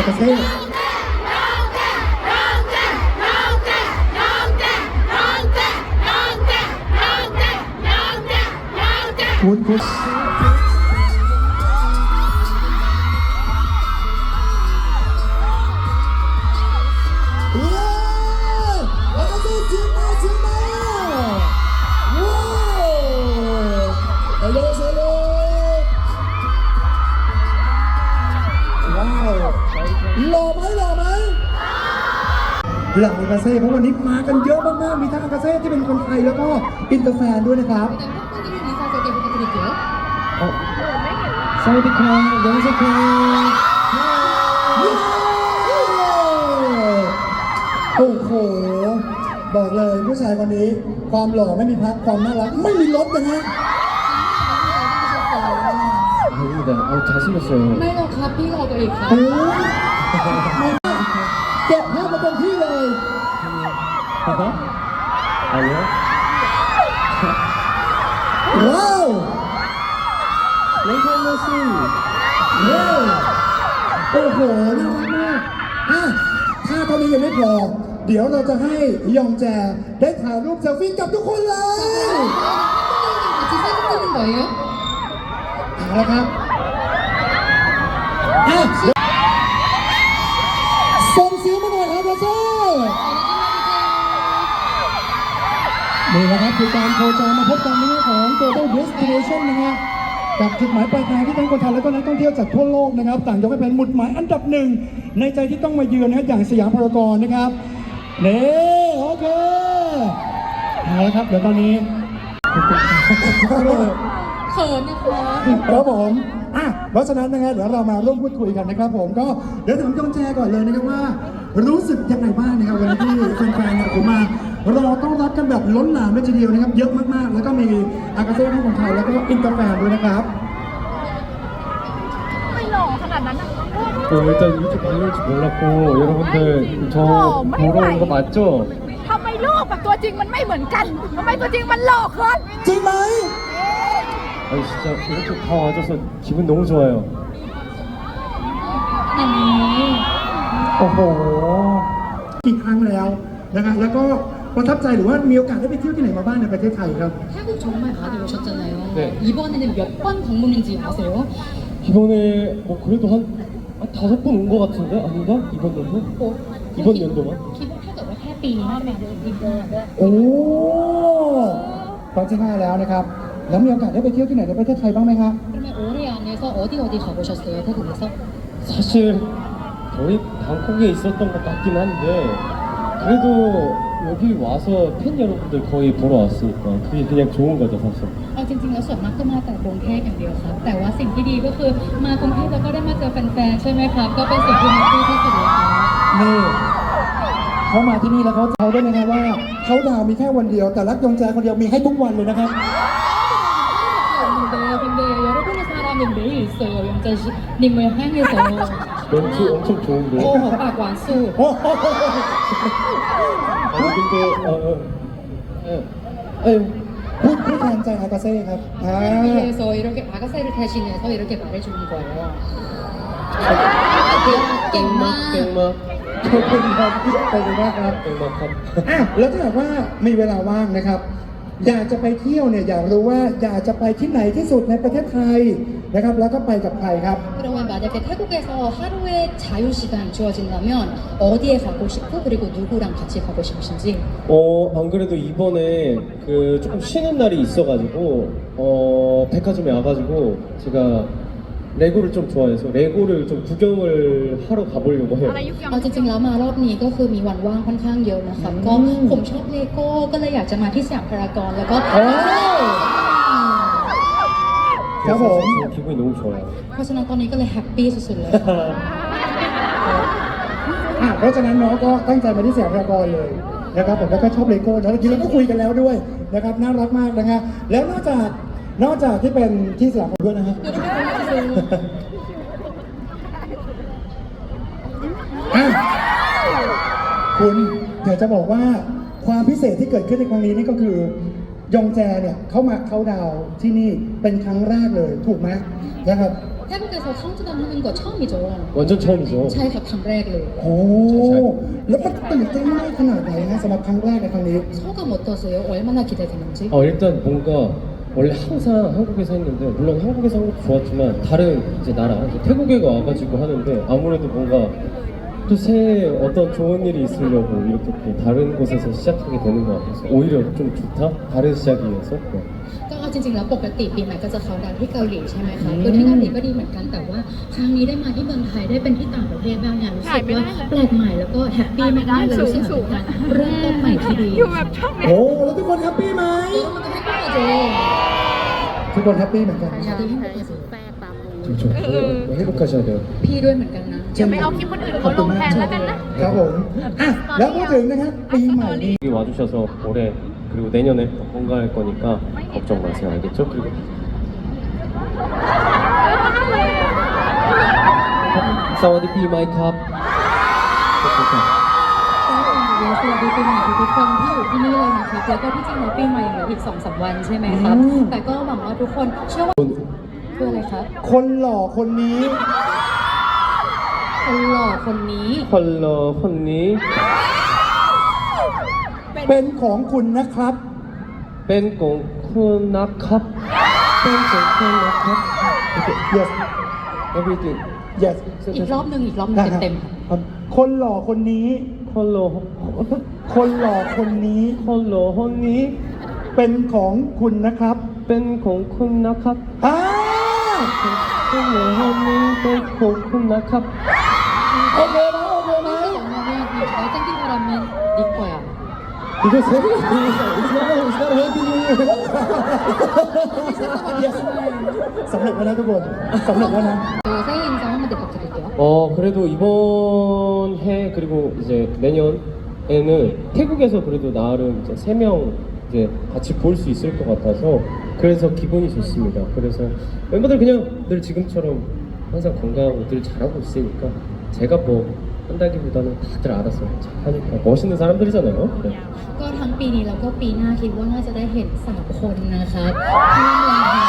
ากาเซ่คุณคุณ หล่ออากาเซ่เพราะวันนี้มากันเยอะมากๆมีทั้งอากาเซ่ที่เป็นคนไทยแล้วก็อินเตอร์แฟนด้วยนะครับ 어, 사우디카, 영세카. เย้โอ้โห บอกเลยผู้ชายคนนี้ ความหล่อไม่มีพักความน่ารัก ไม่มีลดนะฮะ 아닙니다. 어, 잘생겼어요. ไม่หรอกครับพี่รอตัวเองครับ โอ้ย เก็บภาพมาเต็มที่เลย 봐봐. 아니요? ว้าว 랭카메시. เย้โอ้โห น่ารักมากอ่ะถ้าเท่านี้ยังไม่พอ เดี๋ยวเราจะให้ยองแจได้ถ่ายรูปเซลฟี่กับทุกคนเลย 같이 사진 찍는 거예요? เอาละครับอ่ะ นี่นะครับคือการโคจรมาพบกันในเรื่องของ Global Destination นะฮะกับจุดหมายปลายทางที่ทั้งคนไทยและก็นักท่องเที่ยวจากทั่วโลกนะครับต่างยกให้เป็นหมุดหมายอันดับหนึ่งในใจที่ต้องมาเยือนนะครับอย่างสยามพารากอนนะครับนี่โอเคเอาละครับเดี๋ยวตอนนี้เขินนะคะครับผมอะเพราะฉะนั้นนะฮะเดี๋ยวเรามาร่วมพูดคุยกันนะครับ ผมก็เดี๋ยวถามจองแจก่อนเลยนะครับว่า รู้สึกยังไงบ้างนะครับวันนี้ที่แฟนๆเนี่ยผมมา รอต้อนรับกันแบบล้นหลามเลยทีเดียวนะครับ เยอะมากๆ แล้วก็มีอากาเซ่ทั้งของไทยแล้วก็อินเตอร์แฟนด้วยนะครับ ไม่หล่อขนาดนั้นนะ 어, 일단 이렇게 많이 올줄 몰랐고, 여러분들 저 보러 온 거 맞죠? ทำไมรูปกับตัวจริงมันไม่เหมือนกันทำไมตัวจริงมันหล่อขึ้น จริงไหม 아니, 진짜 이렇게 다 와줘서 기분 너무 좋아요. อย่างนี้ โอ้โหกี่ครั้งแล้วนะครับแล้วก็ ประทับใจหรือว่ามีโอกาสได้ไปเที่ยวที่ไหนมาบ้างในประเทศไทยครับ 태국 정말 많이 오셨잖아요. 네. 이번에는 몇 번 방문인지 아세요? 이번에 뭐 그래도 한, 한 다섯 번 온 거 같은데? 아닌가? 이번 연도? 어, 이번 연도만? คิดว่าถ้าเกิดว่าแค่ปีนี้ใช่ไหมอีกเดือน โอ้ตอนที่ห้าแล้วนะครับ แล้วมีโอกาสได้ไปเที่ยวที่ไหนในประเทศไทยบ้างไหมครับ 그러면 올해 안에서 어디 어디 가보셨어요? 태국에서? 사실 저희 방콕에 있었던 것 같긴 한데 그래도 여기 와서 팬 여러분들 거의 보러 왔으니까 그게 그냥 좋은 거죠 사실 เอาจริงๆแล้วส่วนมากก็มาแต่กรุงเทพอย่างเดียวครับ แต่ว่าสิ่งที่ดีก็คือมากรุงเทพแล้วก็ได้มาเจอแฟนๆใช่ไหมครับ ก็เป็นสิ่งที่แฮปปี้ที่สุดเลยครับ นี่เขามาที่นี่แล้วเขาเขาด้วยนะครับว่าเขาดาวน์มีแค่วันเดียว แต่รักยงแจคนเดียวมีให้ทุกวันเลยนะครับ 있어요. 영자 씨님을 향해서. 멘트 엄청 좋은데 오, 박완수. โอ้โห 아니 근데 어, 어, 예. 아유 พูดพูดแทนใจอากาเซ่ครับอ่า 위해서 이렇게 아가새를 대신해서 이렇게 말해주는 거예요. 깽마. 땡막 ขอบคุณครับขอบคุณมากครับ 땡막함 อ่ะแล้วถ้าหากว่ามีเวลาว่างนะครับ อยากจะไปเที่ยวเนี่ยอยากรู้ว่าอยากจะไปที่ไหนที่สุดในประเทศไทยนะครับ แล้วก็ไปกับใครครับ 그러면 만약에 태국에서 하루의 자유 시간이 주어진다면 어디에 가고 싶고 그리고 누구랑 같이 가고 싶으신지. 어, 안 그래도 이번에 그 조금 쉬는 날이 있어가지고, 어, 백화점에 와가지고, 제가 레고를 좀 좋아해서 레고를 좀 구경을 하러 가보려고 อะไร 해요. ยุคยัง เอาจริงๆแล้วมารอบนี้ก็คือมีวันว่างค่อนข้างเยอะนะครับ ก็ผมชอบเลโก้ก็เลยอยากจะมาที่สยามพารากอนแล้วก็ โอ้ครับผม 지금 기분이 너무 좋아요. เพราะฉะนั้นตอนนี้ก็เลยแฮปปี้สุดๆเลย อ่ะเพราะฉะนั้นน้องก็ตั้งใจมาที่สยามพารากอนเลยนะครับผมแล้วก็ชอบเลโก้แล้วเมื่อกี้เราก็คุยกันแล้วด้วยนะครับน่ารักมากนะฮะแล้วนอกจากนอกจากที่เป็นที่สยามพารากอนนะฮะ อ่ะคุณอยากจะบอกว่าความพิเศษที่เกิดขึ้นในครั้งนี้นี่ก็คือยองแจเนี่ยเขามาเขาดาวน์ที่นี่เป็นครั้งแรกเลยถูกไหมนะครับ 태국에서 카운트다운 하는 거 처음이죠. 완전 처음이죠. ใช่ครับครั้งแรกเลย โอ้แล้วมันตื่นเต้นมากขนาดไหนนะสำหรับครั้งแรกในครั้งนี้ 소감 어떠세요? 얼마나 기대되는지? 어, 일단 뭔가 원래 항상 한국에서 했는데 물론 한국에서 한 것도 좋았지만 다른 이제 나라 이제 태국에 와가지고 하는데 아무래도 뭔가 또새 어떤 좋은 일이 있으려고 이렇게 또 다른 곳에서 시작하게 되는 것 같아서 오히려 좀 좋다 다른 시작이어서 네. จริงๆแล้วปกติปีใหม่ก็จะเขาดัวนที่เกาหลีใช่ไหมคะคือที่เกาหลีก็ดีเหมือนกันแต่ว่าครั้งนี้ได้มาที่เมืองไทยได้เป็นที่ต่างประเทศบ้างเนี่ยรู้สึกว่าแปลกใหม่แล้วก็แฮปปี้มากเลยรู้สึกเหมือนเริ่มต้นใหม่ที่ดีอยู่แบบช่องนี้โอ้แล้วทุกคนแฮปปี้ไหมทุกคนแฮปปี้เหมือนกันชุบๆให้ลูกกระชากเดิมพี่ด้วยเหมือนกันนะจะไม่เอาคลิปคนอื่นเขาลงแทนแล้วกันนะครับผมอะแล้วพูดถึงนะครับปีใหม่นี้와주셔서올해 그리고 내년에 더 건강할 거니까 걱정 마세요 알겠죠? 그리고 사와디 비마이캅 ก็สวัสดีปีใหม่ทุกๆคนที่อยู่ที่นี่เลยนะคะแล้วก็ที่จริงแล้วปีใหม่ยังเหลืออีกสองสามวันใช่ไหมครับ อืม แต่ก็หวังว่าทุกคนเชื่อว่าคืออะไรครับ คนหล่อคนนี้ คนหล่อคนนี้ 컬러 혼니 เป็นของคุณนะครับ เป็นของคุณนะครับ เป็นของคุณนะครับ yes everything yes อีกรอบหนึ่งอีกรอบหนึ่งเต็มๆคนหล่อคนนี้ คนหล่อคนหล่อคนนี้ คนหล่อคนนี้ เป็นของคุณนะครับ เป็นของคุณนะครับอ้าคนหล่อคนนี้เป็นของคุณนะครับ 이거 세븐이 어 그래도 이번 해 그리고 이제 내년에는 태국에서 그래도 나름 이제 세 명 이제 같이 볼 수 있을 것 같아서 그래서 기분이 좋습니다. 그래서 멤버들 그냥 늘 지금처럼 항상 건강하고 늘 잘하고 있으니까 제가 뭐 한다기보다는 다들 알아서 잘하니까 멋있는 사람들이잖아요. 네. ก็ทั้งปีนี้แล้วก็ปีหน้าคิดว่าน่าจะได้เห็นสามคนนะครับที่เมืองไทย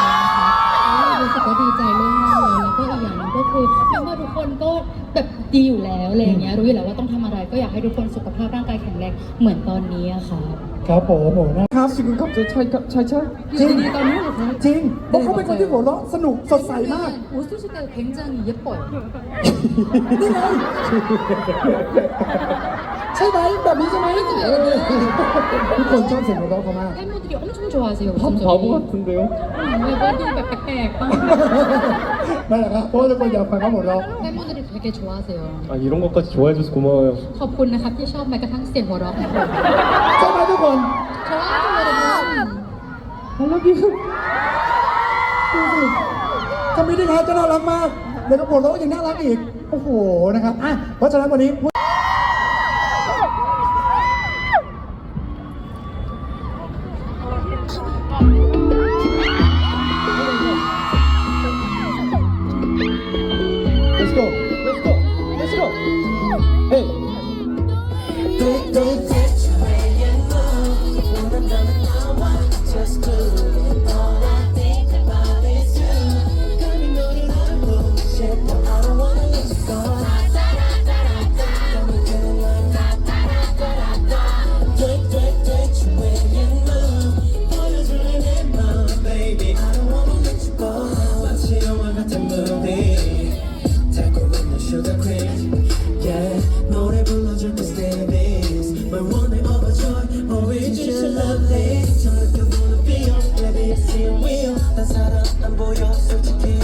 แบบดีอยู่แล้วอะไรอย่างเงี้ยรู้อยู่แล้วว่าต้องทำอะไร ก็อยากให้ทุกคนสุขภาพร่างกายแข็งแรงเหมือนตอนนี้อะค่ะ ครับผมโอ้นะครับ 지금 갑자기 차이 차이 차? อยู่ดีๆตอนนี้เหรอคะ จริงเพราะเขาเป็นคนที่หัวเราะสนุกสดใสมาก 웃으실 때 굉장히 예뻐요. นี่ไงใช่ไหมแบบนี้ใช่ไหมเออทุกคนชอบเสียงหัวเราะเขามาก 팬분들이 엄청 좋아하세요. 바, 웃음소리. 바보 같은데요? 음, 멤버들 빽빽빽. นั่นแหละครับเพราะว่าทุกคนอยากฟังเขาหัวเราะ 팬분들이 되게 좋아하세요. 아 이런 것까지 좋아해줘서 고마워요. ขอบคุณนะครับที่ชอบแม้กระทั่งเสียงหัวเราะของผม ใช่ไหมทุกคน 좋아하는 여러분. I love you. ดูสิทำมินิฮาร์ทก็น่ารักมากแล้วก็หัวเราะยังน่ารักอีก โอ้โหนะครับอ่ะเพราะฉะนั้นวันนี้ 안 보여 솔직히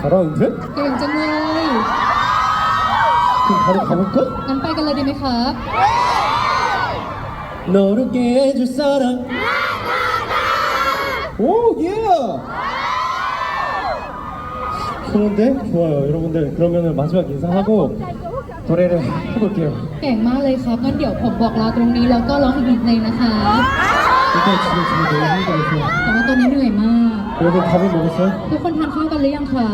잘하는데? เก่งจังเลย 그럼 바로 가볼까? งั้นไปกันเลยดีไหมครับ 너를 깨 해줄 사람 오 예! 좋은데? 좋아요 여러분들 그러면은 마지막 인사하고 노래를 해볼게요 เก่งมากเลยครับ งั้นเดี๋ยวผมบอกลาตรงนี้แล้วก็ร้องอีกหนึ่งเพลงนะคะ 일단 지금 지금 너무 힘들어서 แต่ว่าตอนนี้เหนื่อยมาก 여러분 밥을 먹었어요? ทุกคนทานข้าวกันหรือยังคะ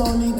닿게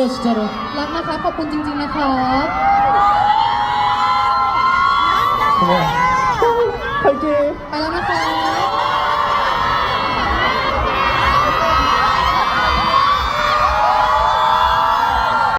진짜로 รักนะคะ ขอบคุณจริงๆนะคะ 고마워